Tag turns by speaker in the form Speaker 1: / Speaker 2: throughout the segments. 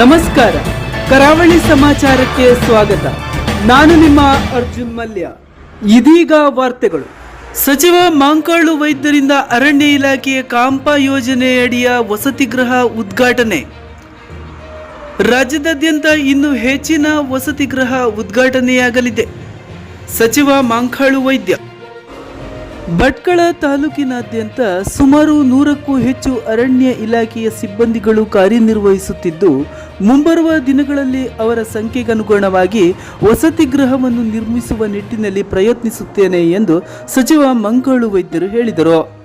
Speaker 1: ನಮಸ್ಕಾರ. ಕರಾವಳಿ ಸಮಾಚಾರಕ್ಕೆ ಸ್ವಾಗತ. ನಾನು ನಿಮ್ಮ ಅರ್ಜುನ್ ಮಲ್ಯ. ಇದೀಗ ವಾರ್ತೆಗಳು. ಸಚಿವ ಮಾಂಕಾಳು ವೈದ್ಯರಿಂದ ಅರಣ್ಯ ಇಲಾಖೆಯ ಕಾಂಪಾ ಯೋಜನೆಯಡಿಯ ವಸತಿ ಗೃಹ ಉದ್ಘಾಟನೆ. ರಾಜ್ಯದಾದ್ಯಂತ ಇನ್ನು ಹೆಚ್ಚಿನ ವಸತಿ ಗೃಹ ಉದ್ಘಾಟನೆಯಾಗಲಿದೆ. ಸಚಿವ ಮಾಂಕಾಳು ವೈದ್ಯ. ಭಟ್ಕಳ ತಾಲೂಕಿನಾದ್ಯಂತ ಸುಮಾರು ನೂರಕ್ಕೂ ಹೆಚ್ಚು ಅರಣ್ಯ ಇಲಾಖೆಯ ಸಿಬ್ಬಂದಿಗಳು ಕಾರ್ಯನಿರ್ವಹಿಸುತ್ತಿದ್ದು, ಮುಂಬರುವ ದಿನಗಳಲ್ಲಿ ಅವರ ಸಂಖ್ಯೆಗನುಗುಣವಾಗಿ ವಸತಿ ಗೃಹವನ್ನು ನಿರ್ಮಿಸುವ ನಿಟ್ಟಿನಲ್ಲಿ ಪ್ರಯತ್ನಿಸುತ್ತೇನೆ ಎಂದು ಸಚಿವ ಮಂಗಳು ವೈದ್ಯರು ಹೇಳಿದರು.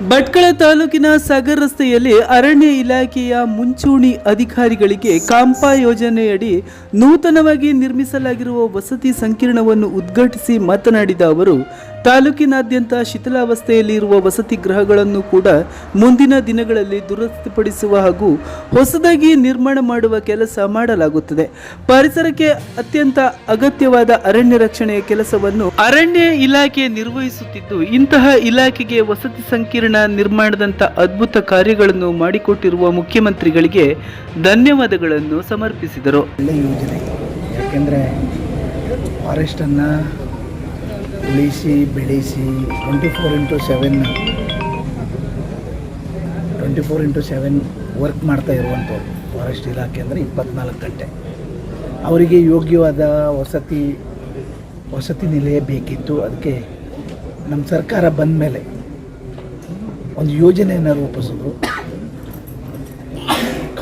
Speaker 1: ಭಟ್ಕಳ ತಾಲೂಕಿನ ಸಾಗರ್ ರಸ್ತೆಯಲ್ಲಿ ಅರಣ್ಯ ಇಲಾಖೆಯ ಮುಂಚೂಣಿ ಅಧಿಕಾರಿಗಳಿಗೆ ಕಾಂಪಾ ಯೋಜನೆಯಡಿ ನೂತನವಾಗಿ ನಿರ್ಮಿಸಲಾಗಿರುವ ವಸತಿ ಸಂಕೀರ್ಣವನ್ನು ಉದ್ಘಾಟಿಸಿ ಮಾತನಾಡಿದ ಅವರು ತಾಲೂಕಿನಾದ್ಯಂತ ಶಿಥಿಲಾವಸ್ಥೆಯಲ್ಲಿರುವ ವಸತಿ ಗೃಹಗಳನ್ನು ಕೂಡ ಮುಂದಿನ ದಿನಗಳಲ್ಲಿ ದುರಸ್ತಿಪಡಿಸುವ ಹಾಗೂ ಹೊಸದಾಗಿ ನಿರ್ಮಾಣ ಮಾಡುವ ಕೆಲಸ ಮಾಡಲಾಗುತ್ತದೆ. ಪರಿಸರಕ್ಕೆ ಅತ್ಯಂತ ಅಗತ್ಯವಾದ ಅರಣ್ಯ ರಕ್ಷಣೆಯ ಕೆಲಸವನ್ನು ಅರಣ್ಯ ಇಲಾಖೆ ನಿರ್ವಹಿಸುತ್ತಿದ್ದು, ಇಂತಹ ಇಲಾಖೆಗೆ ವಸತಿ ಸಂಕೀರ್ಣ ನಿರ್ಮಾಣದಂಥ ಅದ್ಭುತ ಕಾರ್ಯಗಳನ್ನು ಮಾಡಿಕೊಟ್ಟಿರುವ ಮುಖ್ಯಮಂತ್ರಿಗಳಿಗೆ ಧನ್ಯವಾದಗಳನ್ನು ಸಮರ್ಪಿಸಿದರು.
Speaker 2: ಫಾರೆಸ್ಟನ್ನು ಉಳಿಸಿ, ಬೆಳೆಸಿ twenty four into seven twenty four into seven work ಮಾಡ್ತಾ ಇರುವಂಥವ್ರು ಫಾರೆಸ್ಟ್ ಇಲಾಖೆ ಅಂದರೆ ಇಪ್ಪತ್ನಾಲ್ಕು ಗಂಟೆ. ಅವರಿಗೆ ಯೋಗ್ಯವಾದ ವಸತಿ ವಸತಿ ನಿಲಯ ಬೇಕಿತ್ತು. ಅದಕ್ಕೆ ನಮ್ಮ ಸರ್ಕಾರ ಬಂದ ಮೇಲೆ ಒಂದು ಯೋಜನೆಯನ್ನು ರೂಪಿಸಿದ್ರು.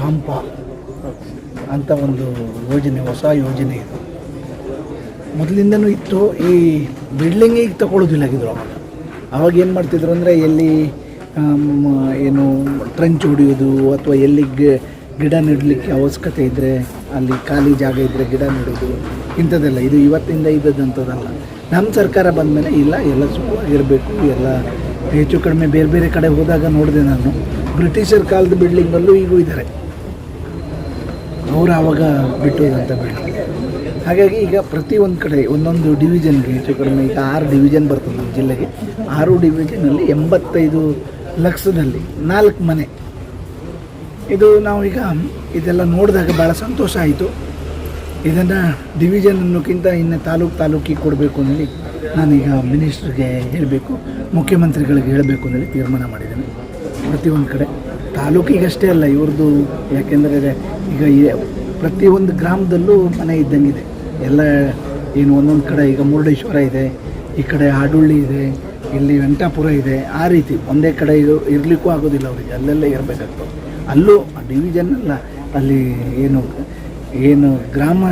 Speaker 2: ಕಾಂಪ ಅಂತ ಒಂದು ಯೋಜನೆ, ಹೊಸ ಯೋಜನೆ ಇದು. ಮೊದಲಿಂದನೂ ಇತ್ತು, ಈ ಬಿಲ್ಡಿಂಗಿಗೆ ತಗೊಳ್ಳೋದಿಲ್ಲಾಗಿದ್ರು ಅವಾಗ. ಅವಾಗ ಏನು ಮಾಡ್ತಿದ್ರು ಅಂದರೆ ಎಲ್ಲಿ ಏನು ಟ್ರಂಚ್ ಹೊಡಿಯೋದು ಅಥವಾ ಎಲ್ಲಿ ಗಿಡ ನೆಡಲಿಕ್ಕೆ ಅವಶ್ಯಕತೆ ಇದ್ದರೆ ಅಲ್ಲಿ ಖಾಲಿ ಜಾಗ ಇದ್ದರೆ ಗಿಡ ನೆಡೋದು ಇಂಥದ್ದೆಲ್ಲ. ಇದು ಇವತ್ತಿಂದ ಇದ್ದದಂಥದ್ದಲ್ಲ ನಮ್ಮ ಸರ್ಕಾರ ಬಂದ ಮೇಲೆ ಇಲ್ಲ, ಎಲ್ಲ ಸುಖವಾಗಿರಬೇಕು ಎಲ್ಲ ಹೆಚ್ಚು ಕಡಿಮೆ ಬೇರೆ ಬೇರೆ ಕಡೆ ಹೋದಾಗ ನೋಡಿದೆ ನಾನು. ಬ್ರಿಟಿಷರ್ ಕಾಲದ ಬಿಲ್ಡಿಂಗಲ್ಲೂ ಈಗೂ ಇದ್ದಾರೆ ಅವರು ಆವಾಗ ಅಂತ ಬಿಲ್ಡಿಂಗ್ ಹಾಗಾಗಿ ಈಗ ಪ್ರತಿಯೊಂದು ಕಡೆ ಒಂದೊಂದು ಡಿವಿಷನ್ಗೆ ಹೆಚ್ಚು ಕಡಿಮೆ ಈಗ ಆರು ಡಿವಿಷನ್ ಬರ್ತದೆ ನಮ್ಮ ಜಿಲ್ಲೆಗೆ. ಆರು ಡಿವಿಷನಲ್ಲಿ ಎಂಬತ್ತೈದು ಲಕ್ಷದಲ್ಲಿ ನಾಲ್ಕು ಮನೆ. ಇದು ನಾವೀಗ ಇದೆಲ್ಲ ನೋಡಿದಾಗ ಭಾಳ ಸಂತೋಷ ಆಯಿತು. ಇದನ್ನು ಡಿವಿಷನ್ ಅನ್ನೋಕ್ಕಿಂತ ಇನ್ನು ತಾಲೂಕು ತಾಲೂಕಿಗೆ ಕೊಡಬೇಕು ಅಂತೇಳಿ ನಾನೀಗ ಮಿನಿಸ್ಟ್ರಿಗೆ ಹೇಳಬೇಕು, ಮುಖ್ಯಮಂತ್ರಿಗಳಿಗೆ ಹೇಳಬೇಕು ಅಂತೇಳಿ ತೀರ್ಮಾನ ಮಾಡಿದ್ದೇನೆ. ಪ್ರತಿಯೊಂದು ಕಡೆ. ತಾಲೂಕಿಗಷ್ಟೇ ಅಲ್ಲ ಇವ್ರದ್ದು ಯಾಕೆಂದರೆ ಈಗ ಪ್ರತಿಯೊಂದು ಗ್ರಾಮದಲ್ಲೂ ಮನೆ ಇದ್ದಂಗಿದೆ. ಎಲ್ಲ ಏನು ಒಂದೊಂದು ಕಡೆ ಈಗ ಮುರುಡೇಶ್ವರ ಇದೆ, ಈ ಕಡೆ ಆಡುಳ್ಳಿ ಇದೆ, ಇಲ್ಲಿ ವೆಂಕಟಾಪುರ ಇದೆ, ಆ ರೀತಿ ಒಂದೇ ಕಡೆ ಇದು ಇರಲಿಕ್ಕೂ ಆಗೋದಿಲ್ಲ ಅವರಿಗೆ, ಅಲ್ಲೆಲ್ಲೇ ಇರಬೇಕಾಗ್ತದೆ. ಅಲ್ಲೂ ಡಿವಿಷನ್ ಅಲ್ಲ, ಅಲ್ಲಿ ಏನು ಏನು ಗ್ರಾಮ,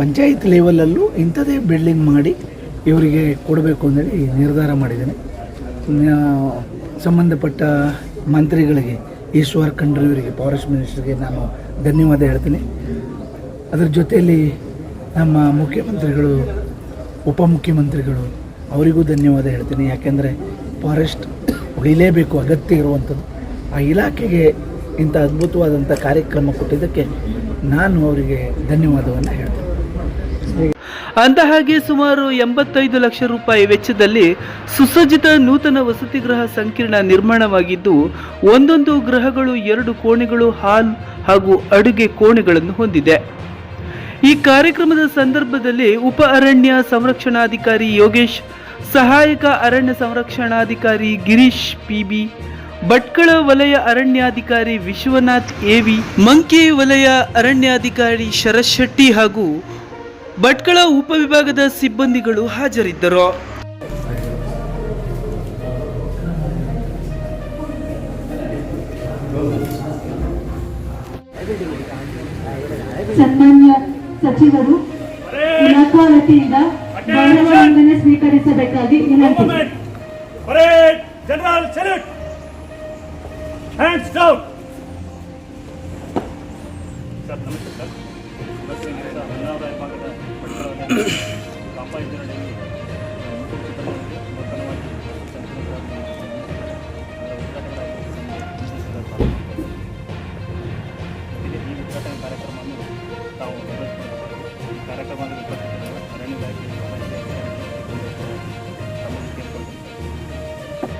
Speaker 2: ಪಂಚಾಯತ್ ಲೆವೆಲಲ್ಲೂ ಇಂಥದೇ ಬಿಲ್ಡಿಂಗ್ ಮಾಡಿ ಇವರಿಗೆ ಕೊಡಬೇಕು ಅಂತೇಳಿ ನಿರ್ಧಾರ ಮಾಡಿದ್ದೇನೆ. ಸಂಬಂಧಪಟ್ಟ ಮಂತ್ರಿಗಳಿಗೆ, ಈಶ್ವರ್ ಖಂಡ್ರೆ ಇವರಿಗೆ ಫಾರೆಸ್ಟ್ ಮಿನಿಸ್ಟರ್ಗೆ ನಾನು ಧನ್ಯವಾದ ಹೇಳ್ತೀನಿ. ಅದರ ಜೊತೆಯಲ್ಲಿ ನಮ್ಮ ಮುಖ್ಯಮಂತ್ರಿಗಳು, ಉಪಮುಖ್ಯಮಂತ್ರಿಗಳು, ಅವರಿಗೂ ಧನ್ಯವಾದ ಹೇಳ್ತೀನಿ. ಯಾಕೆಂದರೆ ಫಾರೆಸ್ಟ್ ಉಳಿಲೇಬೇಕು, ಅಗತ್ಯ ಇರುವಂಥದ್ದು. ಆ ಇಲಾಖೆಗೆ ಇಂಥ ಅದ್ಭುತವಾದಂಥ ಕಾರ್ಯಕ್ರಮ ಕೊಟ್ಟಿದ್ದಕ್ಕೆ ನಾನು ಅವರಿಗೆ ಧನ್ಯವಾದವನ್ನು ಹೇಳ್ತೇನೆ.
Speaker 1: ಅಂದ ಹಾಗೆ ಸುಮಾರು ಎಂಬತ್ತೈದು ಲಕ್ಷ ರೂಪಾಯಿ ವೆಚ್ಚದಲ್ಲಿ ಸುಸಜ್ಜಿತ ನೂತನ ವಸತಿ ಗೃಹ ಸಂಕೀರ್ಣ ನಿರ್ಮಾಣವಾಗಿದ್ದು, ಒಂದೊಂದು ಗೃಹಗಳು ಎರಡು ಕೋಣೆಗಳು, ಹಾಲ್ ಹಾಗೂ ಅಡುಗೆ ಕೋಣೆಗಳನ್ನು ಹೊಂದಿದೆ. ಈ ಕಾರ್ಯಕ್ರಮದ ಸಂದರ್ಭದಲ್ಲಿ ಉಪ ಅರಣ್ಯ ಸಂರಕ್ಷಣಾಧಿಕಾರಿ ಯೋಗೇಶ್, ಸಹಾಯಕ ಅರಣ್ಯ ಸಂರಕ್ಷಣಾಧಿಕಾರಿ ಗಿರೀಶ್ ಪಿಬಿ, ಭಟ್ಕಳ ವಲಯ ಅರಣ್ಯಾಧಿಕಾರಿ ವಿಶ್ವನಾಥ್ ಎವಿ ಮಂಕಿ ವಲಯ ಅರಣ್ಯಾಧಿಕಾರಿ ಶರತ್ ಶೆಟ್ಟಿ ಹಾಗೂ ಭಟ್ಕಳ ಉಪವಿಭಾಗದ ಸಿಬ್ಬಂದಿಗಳು ಹಾಜರಿದ್ದರು.
Speaker 3: ಸಚಿವರು ಇಲಾಖಾ ವತಿಯಿಂದ ಗೌರವ ವಂದನೆ ಸ್ವೀಕರಿಸಬೇಕಾಗಿ ವಿನಂತಿ
Speaker 4: general salute! Hands down! Sir ನಮಸ್ತೆ